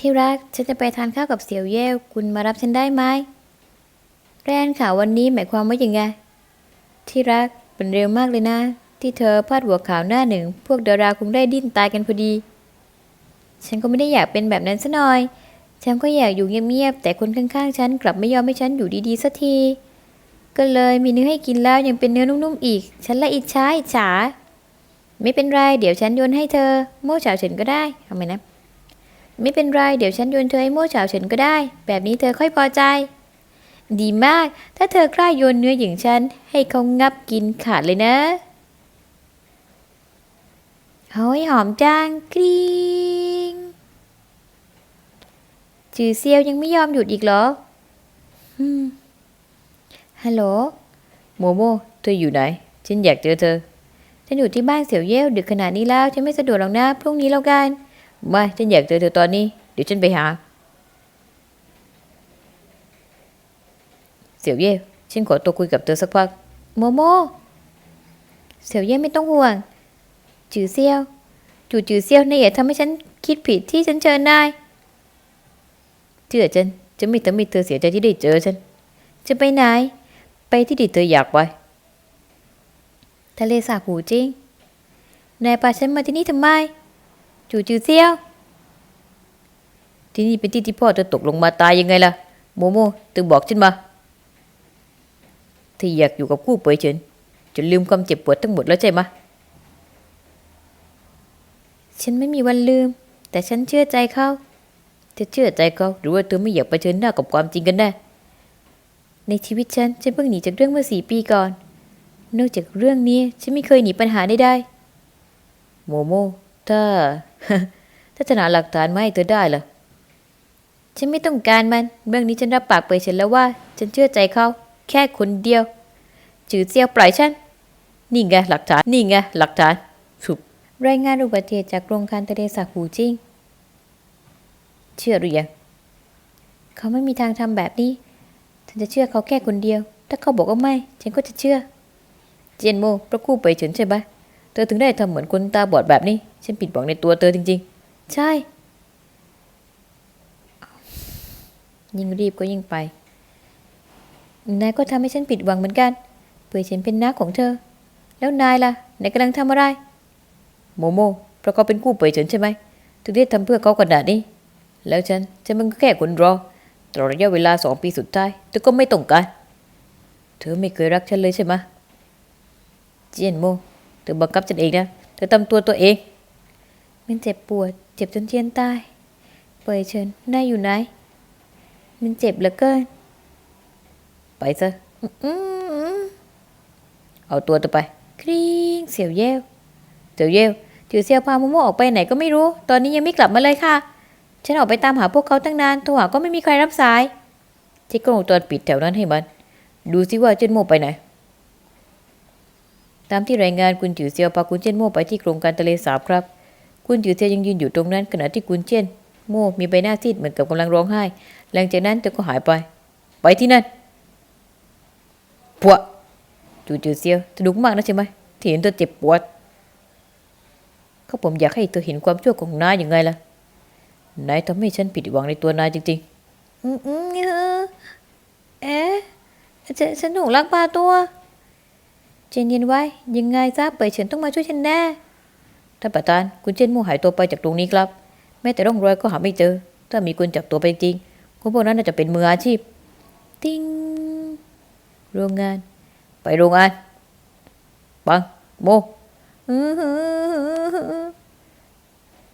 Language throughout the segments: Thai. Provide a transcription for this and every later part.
ที่รักฉันจะไปทานข้าวกับเสี่ยวเย่วคุณมารับฉันได้ไหมแรนข่าววันนี้หมายความว่าอย่างไง ที่รักเป็นเร็วมากเลยนะ ที่เธอพาดหัวข่าวหน้าหนึ่ง พวกดาราคงได้ดิ้นตายกันพอดี ฉันก็ไม่ได้อยากเป็นแบบนั้นซะหน่อย ฉันก็อยากอยู่เงียบๆแต่คนข้างๆฉันกลับไม่ยอมให้ฉันอยู่ดีๆสักที ก็เลยมีเนื้อให้กินแล้วยังเป็นเนื้อนุ่มๆอีก ฉันละอิจฉาอิจฉาไม่เป็นไรเดี๋ยวฉันโยนให้เธอ โม่เฉาเฉินก็ได้ทำไมนะ ไม่เป็นไรเดี๋ยวฉันโยนเธอให้โม่เฉาเฉินก็ได้ แบบนี้เธอค่อยพอใจ ดีมาก ถ้าเธอกล้าโยนเนื้ออย่างฉัน ให้เขางับกินขาดเลยนะเฮ้ยหอมจังกรี๊งจือเซียวยังไม่ยอมหยุดอีกเหรอฮัลโหลโมโมเธออยู่ไหน ฉันอยากเจอเธอ ฉันอยู่ที่บ้านเสี่ยวเย่วดึกขนาดนี้แล้ว ฉันไม่สะดวกหรอกนะ พรุ่งนี้แล้วกัน ไม่ฉันอยากเจอเธอตอนนี้ เดี๋ยวฉันไปหา เสี่ยวเย่ฉันขอตัวคุยกับเธอสักพัก โมโม เสี่ยวเย่ไม่ต้องห่วง จือเซียว จู่จือเซียวนี่ยอย่าทำให้ฉันคิดผิดที่ฉันเชิญนายเชื่อฉันจะไม่ทำให้เธอเสียใจที่ได้เจอฉัน จะไปไหน ไปที่ที่เธออยากไป ทะเลสาบหูจริง นายพาฉันมาที่นี่ทำไม จู่จือเซียว ที่นี่เป็นที่ที่พ่อเธอตกลงมาตายยังไงล่ะ โมโมเธอบอกฉันมาเธออยากอยู่กับคู่เปยเฉินจนลืมความเจ็บปวดทั้งหมดแล้วใช่ไหมฉันไม่มีวันลืม แต่ฉันเชื่อใจเขาเธอเชื่อใจเขาหรือว่าเธอไม่อยากเผชิญหน้ากับความจริงกันแน่ในชีวิตฉันฉันเพิ่งหนีจากเรื่องเมื่อสี่ปีก่อน นอกจากเรื่องนี้ฉันไม่เคยหนีปัญหาใดโมโมถ้า ถ้าจะหาหลักฐานมาให้เธอได้ล่ะฉันไม่ต้องการมันเรื่องนี้ฉันรับปากเปิดฉันแล้วว่า ฉันเชื่อใจเขา แค่คนเดียว จือเซียวปล่อยฉัน นี่ไงหลักฐาน นี่ไงหลักฐานสุบรายงานอุบัติเหตุจากโรงการทะเลสาหูจิ้ง เชื่อหรือยังเขาไม่มีทางทำแบบนี้ ฉันจะเชื่อเขาแค่คนเดียว ถ้าเขาบอกว่าไม่ ฉันก็จะเชื่อ เจียนโมเพระคู่เปเฉินใช่ไหม เธอถึงได้ทำเหมือนคนตาบอดแบบนี้ ฉันผิดหวังในตัวเธอจริง ๆ ใช่ ยิ่งรีบก็ยิ่งไป นายก็ทำให้ฉันผิดหวังเหมือนกันเปื่อฉันเป็นน้าของเธอ แล้วนายล่ะ นายกำลังทำอะไร โมโมเพราะเขาเป็นคู่เปยเฉินใช่ไหม ถึงได้ทำเพื่อเขาขนาดนี้ แล้วฉัน ฉันมันก็แค่คนรอตลอดระยะเวลาสองปีสุดท้ายเธอก็ไม่ต้องการ เธอไม่เคยรักฉันเลยใช่ไหมเจียนโม เธอบังคับฉันเองนะ เธอทำตัวตัวเอง มันเจ็บปวด เจ็บจนเทียนตายเปยเฉินนายอยู่ไหน มันเจ็บเหลือเกิน ไปซะเอาตัวเธอไปกรี๊งเสียวแย่วเจียวเย่วจือเซียวพาโมโมออกไปไหนก็ไม่รู้ ตอนนี้ยังไม่กลับมาเลยค่ะ ฉันออกไปตามหาพวกเขาตั้งนานโทรหาก็ไม่มีใครรับสายเช็คกล้องวงจรปิดแถวนั้นให้มัน ดูซิว่าเจนโมไปไหน ตามที่รายงานคุณจือเซียวพาคุณเจนโมไปที่โครงการทะเลสาบครับ คุณจือเซียวยังยืนอยู่ตรงนั้นขณะที่คุณเจนโมมีใบหน้าซีดเหมือนกับกำลังร้องไห้ หลังจากนั้นเธอก็หายไป ไปที่นั่นปวดจูจือเซียวเธอดุมากนะใช่ไหมที่เห็นเธอเจ็บปวดเขาผมอยากให้เธอเห็นความชั่วของนายยังไงล่ะนายทำให้ฉันผิดหวังในตัวนายจริงๆ อืมเออเอ๊ะฉันถูกลักพาตัว เจนเย็นไว้ ยังไงซะเปิดเฉินต้องมาช่วยฉันแน่ท่านประธานคุณเจนมูหายตัวไปจากตรงนี้ครับ แม้แต่ร่องรอยก็หาไม่เจอ ถ้ามีคนจับตัวไปจริงคนพวกนั้นน่าจะเป็นมืออาชีพ ติ้งโรงงาน ไปโรงงานปังโมอื้อหือ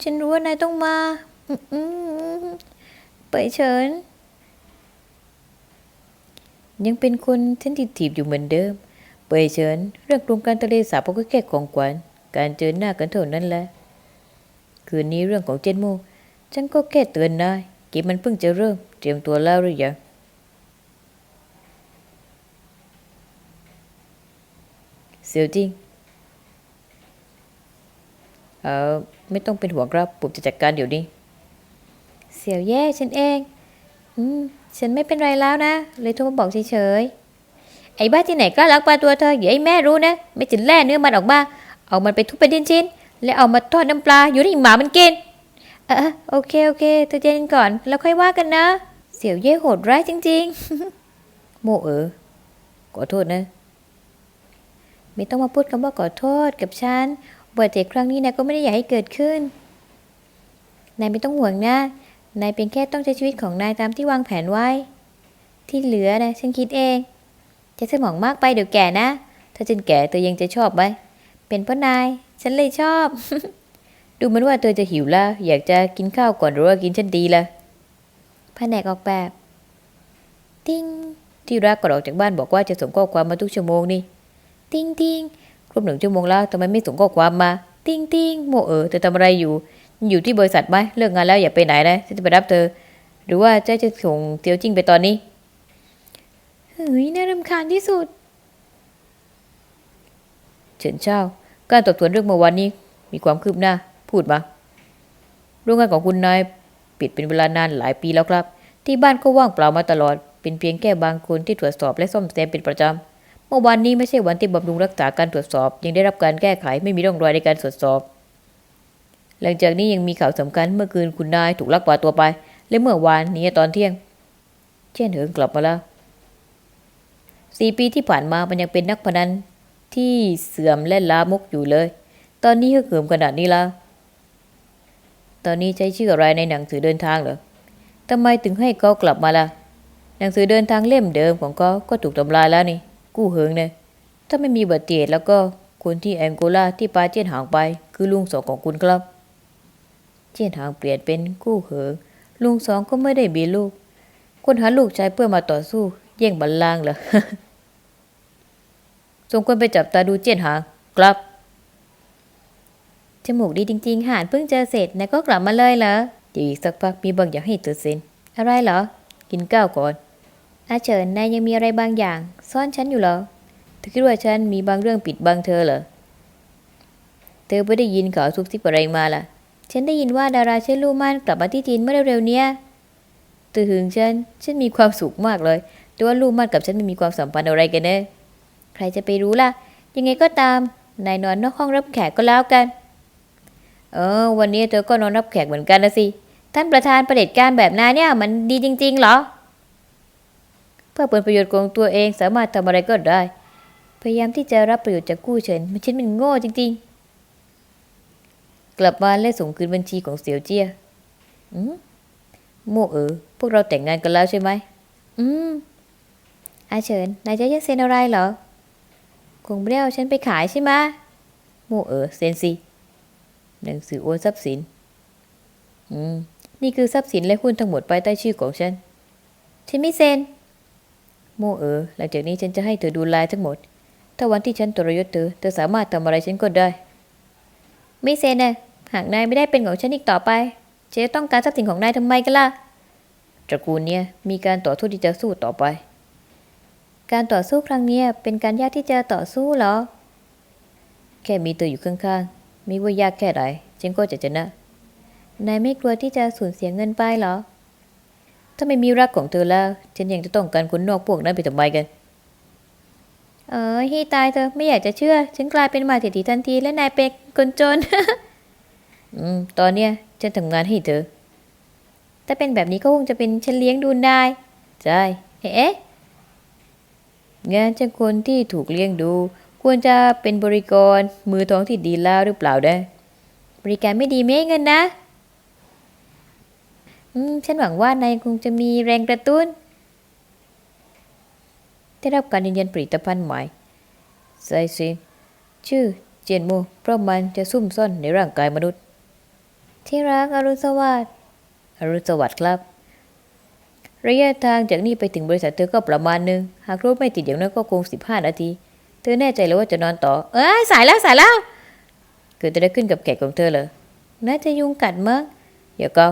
ฉันรู้ว่านายต้องมาอืมอืมเปิดเฉินยังเป็นคนเทนทิทีฟอยู่เหมือนเดิม เปยเฉินเรื่องโครงการทะเลสาบก็แค่ของขวัญการเจอหน้ากันเท่านั้นแหละคืนนี้เรื่องของเจนโมฉันก็แค่เตือนนายกมมันเพิ่งจะเริ่มเตรียมตัวแล้วหรือยังเสียวจริงเออไม่ต้องเป็นห่วงครับผมจะจัดการเดี๋ยวนี้ เสียวแย่ฉันเอง อืม ฉันไม่เป็นไรแล้วนะ เลยโทรมาบอกเฉยๆ ไอ้บ้าที่ไหนกล้าลักพาตัวเธออย่าให้แม่รู้นะ ไม่จะแล่เนื้อมันออกมา เอามันไปทุบเป็นชิ้นๆแล้วเอามาทอดน้ำปลาอยู่ที่หมามันกินเออโอเคโอเคเธอเย็นก่อนแล้วค่อยว่ากันนะ เสี่ยวเย่โหดร้ายจริงโมเออขอโทษนะ ไม่ต้องมาพูดคำว่าขอโทษกับฉันบัติเหตุครั้งนี้นายก็ไม่ได้อยากให้เกิดขึ้น นายไม่ต้องห่วงนะ นายเพียงแค่ต้องใช้ชีวิตของนายตามที่วางแผนไว้ ที่เหลือนะฉันคิดเอง จะสมองมากไปเดี๋ยวแก่นะ ถ้าฉันแก่เธอยังจะชอบไหมเป็นเพราะนาย ฉันเลยชอบ ดูเหมือนว่าเธอจะหิวละอยากจะกินข้าวก่อนหรือว่ากินฉันดีละแผนกออกแบบ ติ้งที่รักก็อนออกจากบ้านบอกว่าจะส่งข้อความมาทุกชั่วโมงนี่ ติ้งติ้งครบหนึ่งชั่วโมงแล้วทำไมไม่ส่งข้อความมา ติ้งติ้งโมเอ๋อเธอทำอะไรอยู่ อยู่ที่บริษัทไหมเลิกงานแล้วอย่าไปไหนนะฉันจะไปรับเธอ หรือว่าจะจะส่งเตียวจิ้งไปตอนนี้ เฮ้ยน่ารำคาญที่สุด เฉินเช่าการตอบสวนเรื่องเมื่อวานนี้ มีความคืบหน้า พูดมาโรงงานของคุณนายปิดเป็นเวลานานหลายปีแล้วครับ ที่บ้านก็ว่างเปล่ามาตลอด เป็นเพียงแค่บางคนที่ตรวจสอบและซ่อมแซมเป็นประจำ เมื่อวานนี้ไม่ใช่วันที่บำรุงรักษาการตรวจสอบ ยังได้รับการแก้ไขไม่มีร่องรอยในการตรวจสอบ หลังจากนี้ยังมีข่าวสำคัญเมื่อคืนคุณนายถูกลักพาตัวไป และเมื่อวานนี้ตอนเที่ยง เช่นเหิงกลับมาแล้ว สี่ปีที่ผ่านมามันยังเป็นนักพนันที่เสื่อมและลามกอยู่เลย ตอนนี้ก็เกิมขนาดนี้ล้วตอนนี้ใช้ชื่ออะไรในหนังสือเดินทางเหรอทำไมถึงให้เขากลับมาล่ะ หนังสือเดินทางเล่มเดิมของเขาก็ถูกทำลายแล้วนี่ กู้เหิงเนี่ยถ้าไม่มีบัติเตุแล้วก็คนที่แองโกลาที่ปาเจียนหางไปคือลุงสองของคุณครับ เจียนหางเปลี่ยนเป็นกู้เหิงลุงสองก็ไม่ได้มีลูก คนหาลูกชายเพื่อมาต่อสู้แย่งบัลลังก์เหรอ สมควรไปจับตาดูเจียนหางครับ จมูกดีจริง ๆ หานเพิ่งเจอเสร็จนายก็กลับมาเลยเหรอ เดี๋ยวอีกสักพักมีบางอย่างให้เธอเซ็นอะไรเหรอ กินข้าวก่อน อาเฉินนายยังมีอะไรบางอย่าง ซ่อนฉันอยู่เหรอ เธอคิดว่าฉันมีบางเรื่องปิดบังเธอเหรอ เธอไม่ได้ยินข่าวซุบซิบอะไรมาล่ะ ฉันได้ยินว่าดาราเชนลูมันกลับมาที่จีนเมื่อเร็วๆเนี้ยเธอหึงฉัน ฉันมีความสุขมากเลยแต่ว่าลูกมันกับฉันไม่มีความสัมพันธ์อะไรกันเนะ ใครจะไปรู้ล่ะ ยังไงก็ตาม นายนอนนอกห้องรับแขกก็แล้วกัน เออ วันนี้เธอก็นอนรับแขกเหมือนกันนะสิ ท่านประธานประเด็จการแบบนายเนี่ยมันดีจริง ๆ เหรอ เพื่อผลประโยชน์ของตัวเองสามารถทำอะไรก็ได้ พยายามที่จะรับประโยชน์จากกู้เฉินมันฉันมันโง่จริงกลับมาและส่งคืนบัญชีของเสี่ยวเจี้ยอืมโม่เออพวกเราแต่งงานกันแล้วใช่ไหม อืมอาเฉิน นายจะยังเซ็นอะไรเหรอ คงไม่ได้เอาฉันไปขายใช่ไหมโมเออเซนซีหนังสือโอนทรัพย์สิน อืม นี่คือทรัพย์สินและหุ้นทั้งหมดภายใต้ชื่อของฉัน ฉันไม่เซ็น โมเออ หลังจากนี้ฉันจะให้เธอดูแลทั้งหมด ถ้าวันที่ฉันตรยศเธอ เธอสามารถทำอะไรฉันก็ได้ ไม่เซ็นนะหากนายไม่ได้เป็นของฉันอีกต่อไปจะต้องการทรัพย์สินของนายทำไมกันล่ะ ตระกูลเนี่ยมีการต่อสู้ที่จะสู้ต่อไป การต่อสู้ครั้งนี้เป็นการยากที่จะต่อสู้เหรอ แค่มีเธออยู่ข้างๆม่ว่ายากแค่ไหนฉันก็จะชนะ นายไม่กลัวที่จะสูญเสียเงินไปเหรอ ถ้าไม่มีรักของเธอแล้วฉันยังจะต้องการคนนอกพวกนั้นไปทำไมกัน เออให้ตายเธอไม่อยากจะเชื่อ ฉันกลายเป็นมาเศรษฐีทันที และนายเป็นคนจน อืม ตอนเนี้ยฉันทำงานให้เธอ ถ้าเป็นแบบนี้ก็คงจะเป็นฉันเลี้ยงดูนาย ใช่ เอ๊ะ งานจากคนที่ถูกเลี้ยงดู ควรจะเป็นบริกรมือท้องที่ดีแล้วหรือเปล่านะบริการไม่ดีไม่ให้เงินนะอืมฉันหวังว่านายคงจะมีแรงกระตุ้น ได้รับการยืนยันผลิตภัณฑ์ใหม่ไซซิชื่อเจนโมเพราะมันจะซุ่มซ่อนในร่างกายมนุษย์ ที่รักอรุณสวัสดิ์อรุณสวัสดิ์ครับ ระยะทางจากนี่ไปถึงบริษัทเธอก็ประมาณหนึ่งหากรถไม่ติดอย่างนั้นก็คงสิบห้านาที เธอแน่ใจเลยว่าจะนอนต่อ เอ้ยสายแล้วสายแล้ว เกิดจะได้ขึ้นกับแขกของเธอเหรอน่าจะยุงกัดมั้งอย่าก็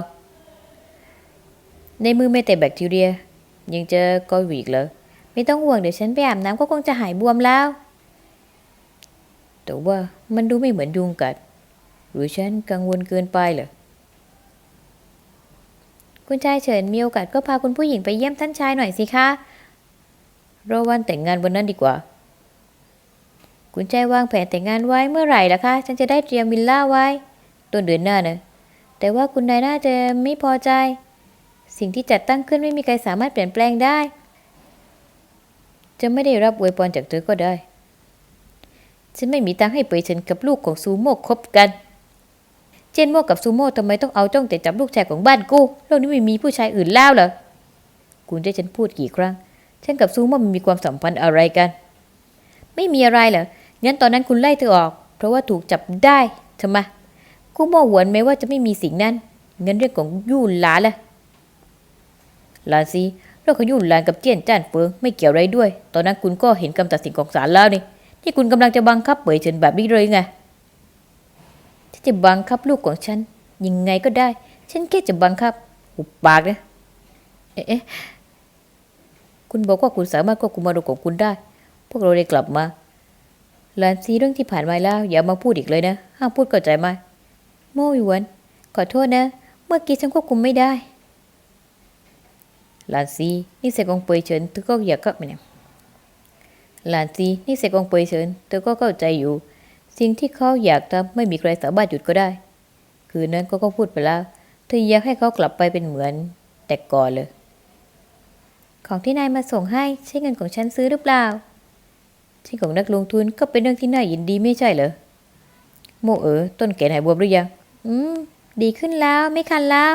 ในมือไม่แต่แบคทีเรีย ยังจะก้อยหวีกเหรอไม่ต้องห่วงเดี๋ยวฉันไปอาบน้ำก็คงจะหายบวมแล้ว แต่ว่ามันดูไม่เหมือนยุงกัด หรือฉันกังวลเกินไปเหรอ คุณชายเฉินมีโอกาสก็พาคุณผู้หญิงไปเยี่ยมท่านชายหน่อยสิคะรอวันแต่งงานวันนั้นดีกว่า คุณชายวางแผนแต่งงานไว้เมื่อไหร่ล่ะคะ ฉันจะได้เตรียมวิลล่าไว้ ต้นเดือนหน้านะแต่ว่าคุณนายน่าจะไม่พอใจ สิ่งที่จัดตั้งขึ้นไม่มีใครสามารถเปลี่ยนแปลงได้ จะไม่ได้รับอวยพรจากเธอก็ได้ ฉันไม่มีตังค์ให้เปยฉันกับลูกของซูโม่คบกัน เจนโม่กับซูโม่ทำไมต้องเอาจ้องแต่จับลูกชายของบ้านกูโลกนี้ไม่มีผู้ชายอื่นแล้วเหรอคุณจะฉันพูดกี่ครั้งฉันกับซูโม่มันมีความสัมพันธ์อะไรกัน ไม่มีอะไรเหรองั้นตอนนั้นคุณไล่เธอออก เพราะว่าถูกจับได้ทำไมกูโม่หวนไหมว่าจะไม่มีสิ่งนั้นงั้นเรื่องของยู่หลานล่ะหลานซีเรื่องของยู่หลานกับเจียนจ้านเฟิงไม่เกี่ยวอะไรด้วย ตอนนั้นคุณก็เห็นคำตัดสินของศาลแล้วนี่ที่คุณกำลังจะบังคับเปยเฉินแบบนี้เลยไง ฉันจะบังคับลูกของฉัน ยังไงก็ได้ ฉันแค่จะบังคับหุบปากนะเอ๊ะคุณบอกว่าคุณสามารถควบคุมอารมณ์ของคุณได้ พวกเราได้กลับมาหลานซีเรื่องที่ผ่านมาแล้ว อย่ามาพูดอีกเลยนะ ห้ามพูดเข้าใจไหมโม่หยวน ขอโทษนะ เมื่อกี้ฉันควบคุมไม่ได้หลานซีนี่เสกองเปยเฉินเธอก็อยากก็ไม่เนี่ยหลานซีนี่เสกองเปยเฉินเธอก็เข้าใจอยู่ สิ่งที่เขาอยากทำไม่มีใครสามารถหยุดก็ได้ คืนนั้นก็ก็พูดไปแล้วเธออยากให้เขากลับไปเป็นเหมือนแต่ก่อนเลย ของที่นายมาส่งให้ใช้เงินของฉันซื้อหรือเปล่าที่ของนักลงทุนก็เป็นเรื่องที่น่ายินดีไม่ใช่เหรอโมเอ๋อต้นแขนหายบวมหรือยัง อืม ดีขึ้นแล้วไม่คันแล้ว